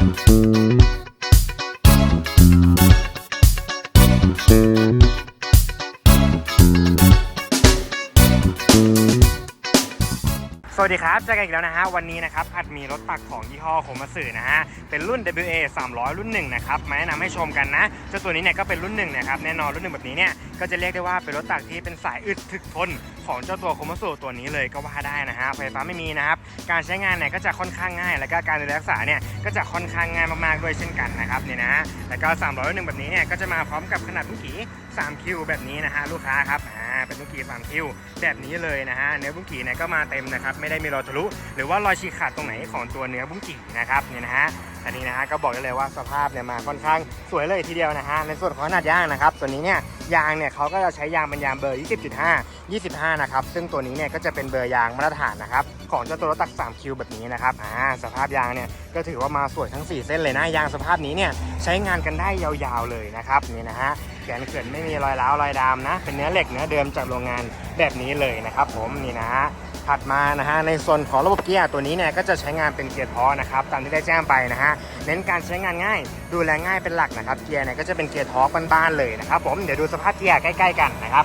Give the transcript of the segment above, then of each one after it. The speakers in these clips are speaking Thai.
สวั สดีครับเจอกันอีกแล้วนะฮะ วันนี้นะครับอัดมีรถตักของยี่ห้อโคมัสึนะฮะ เป็นรุ่น WA 300 รุ่นหนึ่งนะครับ มาแนะนำให้ชมกันนะเจ้าตัวนี้เนี่ยก็เป็นรุ่นหนึ่งนะครับ แน่นอนรุ่นหนึ่งแบบนี้เนี่ย ก็จะเรียกได้ว่าเป็นรถตักที่เป็นสายอึดถึกทนของเจ้าตัวโคมัสึตัวนี้เลยก็ว่าได้นะฮะ ไฟฟ้าไม่มีนะครับ การใช้งานเนี่ยก็จะค่อนข้างง่าย แล้วก็การดูแลรักษาเนี่ยก็จะค่อนข้างง่ายมากๆด้วยเช่นกันนะครับเนี่ยนะแล้วก็ 300 รุ่นหนึ่งแบบนี้เนี่ยก็จะมาพร้อมกับขนาดบุ้งกี่3คิวแบบนี้นะฮะลูกค้าครับอ่าเป็นบุ้งกี่3คิวแบบนี้เลยนะฮะเนื้อบุ้งกี่เนี่ยก็มาเต็มนะครับไม่ได้มีรอยทะลุ หรือว่ารอยฉีกขาดตรงไหนของตัวเนื้อบุ้งกี่นะครับเนี่ยนะฮะอันนี้นะฮะก็บอกได้เลยว่าสภาพเนี่ยมาค่อนข้างสวยเลยทีเดียวนะฮะในส่วนของขนาดยางนะครับตัวนี้เนี่ยยางเนี่ยเขาก็จะใช้ยางเป็นยางเบอร์ 20.5 25 นะครับซึ่งตัวนี้เนี่ยก็จะเป็นเบอร์ยางมาตรฐานนะครับ ของเจ้าตัวรถตัก 3 คิวแบบนี้นะครับอ่าสภาพยางเนี่ยก็ถือว่ามาสวยทั้ง 4 เส้นเลยนะยางสภาพนี้เนี่ยใช้งานกันได้ยาวๆเลยนะครับนี่นะฮะแขนเขื่อนไม่มีรอยร้าวรอยดามนะ เป็นเนื้อเหล็กเนื้อเดิมจากโรงงานแบบนี้เลยนะครับ ผมนี่นะฮะถัดมานะฮะในส่วนของระบบเกียร์ตัวนี้เนี่ยก็จะใช้งานเป็นเกียร์ท้อนะครับตามที่ได้แจ้งไปนะฮะเน้นการใช้งานง่าย ดูแลง่ายเป็นหลักนะครับเกียร์เนี่ยก็จะเป็นเกียร์ท้อบ้านๆเลยนะครับผมเดี๋ยวดูสภาพเกียร์ใกล้ ๆ กันนะครับ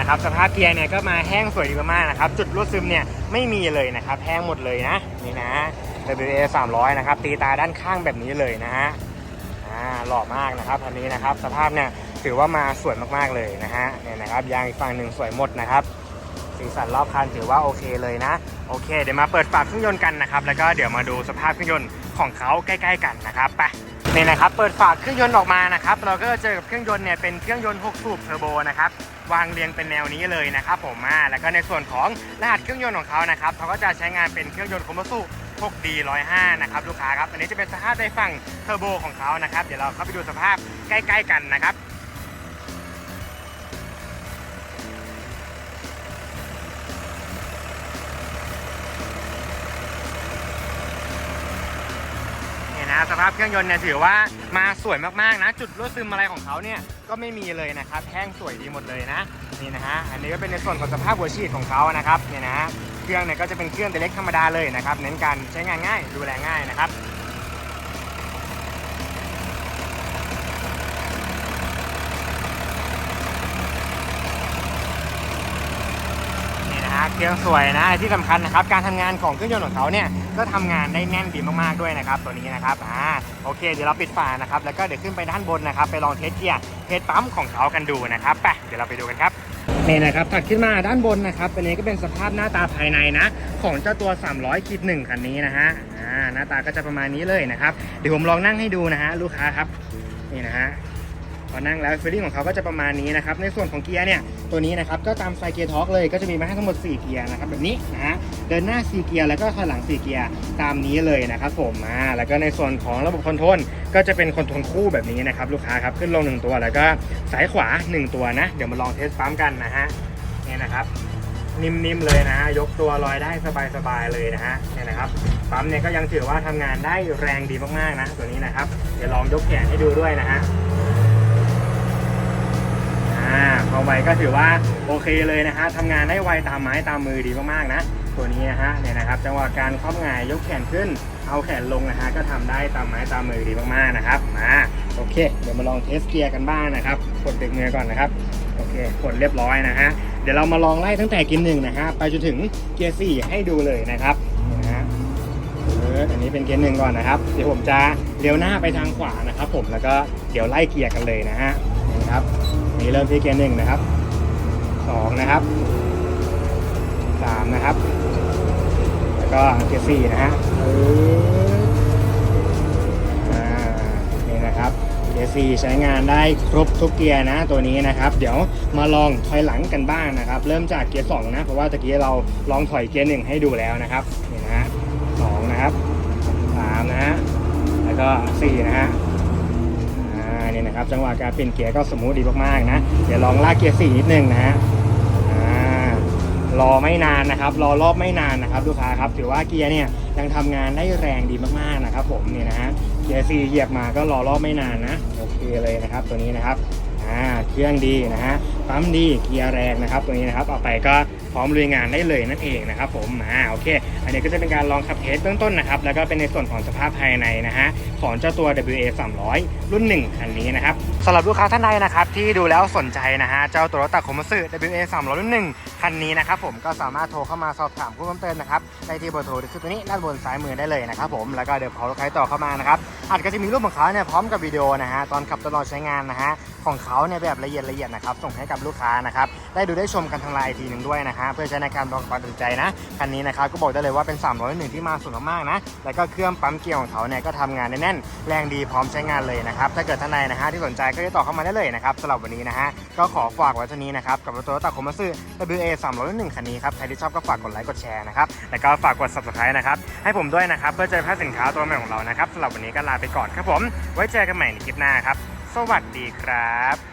นะครับสภาพเกียร์เนี่ยก็มาแห้งสวยดีมากๆนะครับ จุดรั่วซึมเนี่ยไม่มีเลยนะครับ แห้งหมดเลยนะนี่นะ WA 300 นะครับ ตีตาด้านข้างแบบนี้เลยนะฮะหล่อมากนะครับคันนี้นะครับ สภาพเนี่ยถือว่ามาสวยมากๆเลยนะฮะเนี่ยนะครับยางอีกฝั่งหนึ่งสวยหมดนะครับสีสันรอบคันถือว่าโอเคเลยนะ โอเค เดี๋ยวมาเปิดฝาเครื่องยนต์กันนะครับแล้วก็เดี๋ยวมาดูสภาพเครื่องยนต์ของเขาใกล้ ๆ กันนะครับไปนี่นะครับเปิดฝาเครื่องยนต์ออกมานะครับเราก็เจอกับเครื่องยนต์เนี่ยเป็นเครื่องยนต์6สูบเทอร์โบนะครับ วางเรียงเป็นแนวนี้เลยนะครับผมอ่าแล้วก็ในส่วนของรหัสเครื่องยนต์ของเขานะครับเขาก็จะใช้งานเป็นเครื่องยนต์คอมโบสุ 6D 105 นะครับลูกค้าครับ อันนี้จะเป็นสภาพในฝั่งเทอร์โบของเขานะครับ เดี๋ยวเราเข้าไปดูสภาพใกล้ ๆ กันนะครับ สภาพเครื่องยนต์เนี่ยถือว่ามาสวยมากๆนะ จุดรั่วซึมอะไรของเขาเนี่ยก็ไม่มีเลยนะครับแห้งสวยดีหมดเลยนะนี่นะฮะอันนี้ก็เป็นในส่วนของสภาพหัวฉีดของเขานะครับเนี่ยนะเครื่องเนี่ยก็จะเป็นเครื่องแต่เล็กธรรมดาเลยนะครับเน้นการใช้งานง่ายดูแลง่ายนะครับ นี่นะฮะเครื่องสวยนะที่สำคัญนะครับการทำงานของเครื่องยนต์ของเขาเนี่ยก็ทำงานได้แน่นดีมากๆด้วยนะครับตัวนี้นะครับอ่าโอเค เดี๋ยวเราปิดฝานะครับแล้วก็เดี๋ยวขึ้นไปด้านบนนะครับไปลองเทสเกียร์เทสปั๊มของเขากันดูนะครับไปเดี๋ยวเราไปดูกันครับนี่นะครับถัดขึ้นมาด้านบนนะครับตัวนี้ก็เป็นสภาพหน้าตาภายในนะ ของเจ้าตัว 300คิดหนึ่งคันนี้นะฮะอ่าหน้าตาก็จะประมาณนี้เลยนะครับเดี๋ยวผมลองนั่งให้ดูนะฮะลูกค้าครับนี่นะฮะ พอนั่งแล้วฟีลลิ่งของเขาก็จะประมาณนี้นะครับ ในส่วนของเกียร์เนี่ยตัวนี้นะครับก็ตามไซเกียร์ท็อกเลยก็จะมีมาให้ทั้งหมด 4 เกียร์นะครับแบบนี้นะฮะเดินหน้า 4 เกียร์แล้วก็ถอยหลัง 4 เกียร์ตามนี้เลยนะครับผมอ่าแล้วก็ในส่วนของระบบคอนโทรลก็จะเป็นคอนโทรลคู่แบบนี้นะครับลูกค้าครับขึ้นลง 1 ตัวแล้วก็สายขวา 1 ตัวนะ เดี๋ยวมาลองเทสปั๊มกันนะฮะนี่นะครับนิ่มๆเลยนะยกตัวลอยได้สบายๆเลยนะฮะเนี่ยนะครับปั๊มเนี่ยก็ยังถือว่าทำงานได้แรงดีมากๆนะ ตัวนี้นะครับ เดี๋ยวลองยกแขนให้ดูด้วยนะฮะ อ่าพอไวก็ถือว่าโอเคเลยนะฮะทำงานได้ไวตามไม้ตามมือดีมากๆนะ ตัวนี้นะฮะเนี่ยนะครับจังหวะการคว่ำหงายยกแขนขึ้น เอาแขนลงนะฮะก็ทำได้ตามไม้ตามมือดีมากๆนะครับมาโอเค เดี๋ยวมาลองเทสเกียร์กันบ้างนะครับกดเบรกมือก่อนนะครับโอเคกดเรียบร้อยนะฮะเดี๋ยวเรามาลองไล่ตั้งแต่เกียร์หนึ่งนะฮะไปจนถึงเกียร์สี่ให้ดูเลยนะครับนี่นะฮะเอออันนี้เป็นเกียร์หนึ่งก่อนนะครับ เดี๋ยวผมจะเลี้ยวหน้าไปทางขวานะครับ ผมแล้วก็เดี๋ยวไล่เกียร์กันเลยนะฮะนี่ครับ นี่เริ่มที่เกียร์หนึ่งนะครับสองนะครับสามนะครับ แล้วก็เกียร์สี่นะฮะเอออ่านี่นะครับ เกียร์สี่ใช้งานได้ครบทุกเกียร์นะตัวนี้นะครับ เดี๋ยวมาลองถอยหลังกันบ้างนะครับ เริ่มจากเกียร์สองนะ เพราะว่าตะกี้เราลองถอยเกียร์หนึ่งให้ดูแล้วนะครับนี่นะฮะสองนะครับสามนะฮะแล้วก็สี่นะฮะ อ่านี่นะครับจังหวะการเปลี่ยนเกียร์ก็สมูทดีมากๆนะ เดี๋ยวลองลากเกียร์สี่นิดนึงนะฮะรอไม่นานนะครับรอรอบไม่นานนะครับลูกค้าครับถือว่าเกียร์เนี่ยยังทำงานได้แรงดีมากๆนะครับ ผมเนี่ยนะฮะเกียร์สี่เหยียบมาก็รอรอบไม่นานนะโอเคเลยนะครับ ตัวนี้นะครับอ่าเครื่องดีนะฮะปั๊มดีเกียร์แรงนะครับ ตัวนี้นะครับเอาไปก็พร้อมลุยงานได้เลยนั่นเองนะครับ ผมอ่าโอเค อันนี้ก็จะเป็นการลองขับเทสเบื้องต้นนะครับ แล้วก็เป็นในส่วนของสภาพภายในนะฮะของเจ้าตัว WA 300 รุ่น 1 คันนี้นะครับสำหรับลูกค้าท่านใดนะครับที่ดูแล้วสนใจนะฮะเจ้าตัวรถตักคอมมัสึ WA 300 รุ่น 1 คันนี้นะครับผมก็สามารถโทรเข้ามาสอบถามเพิ่มเติมนะครับได้ที่เบอร์โทรที่ขึ้นตัวนี้ด้านบนซ้ายมือได้เลยนะครับผมแล้วก็เดี๋ยวเขาใครต่อเข้ามานะครับอาจจะมีรูปของเขาเนี่ยพร้อมกับวิดีโอนะฮะตอนขับตลอดใช้งานนะฮะของเขาเนี่ยแบบละเอียดละเอียดนะครับส่งให้กับลูกค้านะครับได้ดูได้ชมกันทางไลน์ทีหนึ่งด้วยนะฮะเพื่อใช้ในการลองตัดสินใจนะคันนี้นะครับก็บอกได้เลยว่าเป็น 301 ที่มาสุดมากๆนะแล้วก็เครื่องปั๊มเกียร์ของเขาเนี่ยก็ทำงานแน่นแรงดีพร้อมใช้งานเลยนะครับถ้าเกิดท่านใดนะฮะที่สนใจก็ติดต่อเข้ามาได้เลยนะครับสำหรับวันนี้นะฮะก็ขอฝากไว้เท่านี้นะครับกับรถโตโยต้าโคมัสึ WA 301คันนี้ครับใครที่ชอบก็ฝากกดไลค์กดแชร์นะครับแล้วก็ฝากกด subscribe นะครับให้ผมด้วยนะครับเพื่อจะพลาดสินค้าตัวใหม่ของเรานะครับสำหรับวันนี้ก็ลาไปก่อนครับผม ไว้เจอกันใหม่ในคลิปหน้าครับ สวัสดีครับ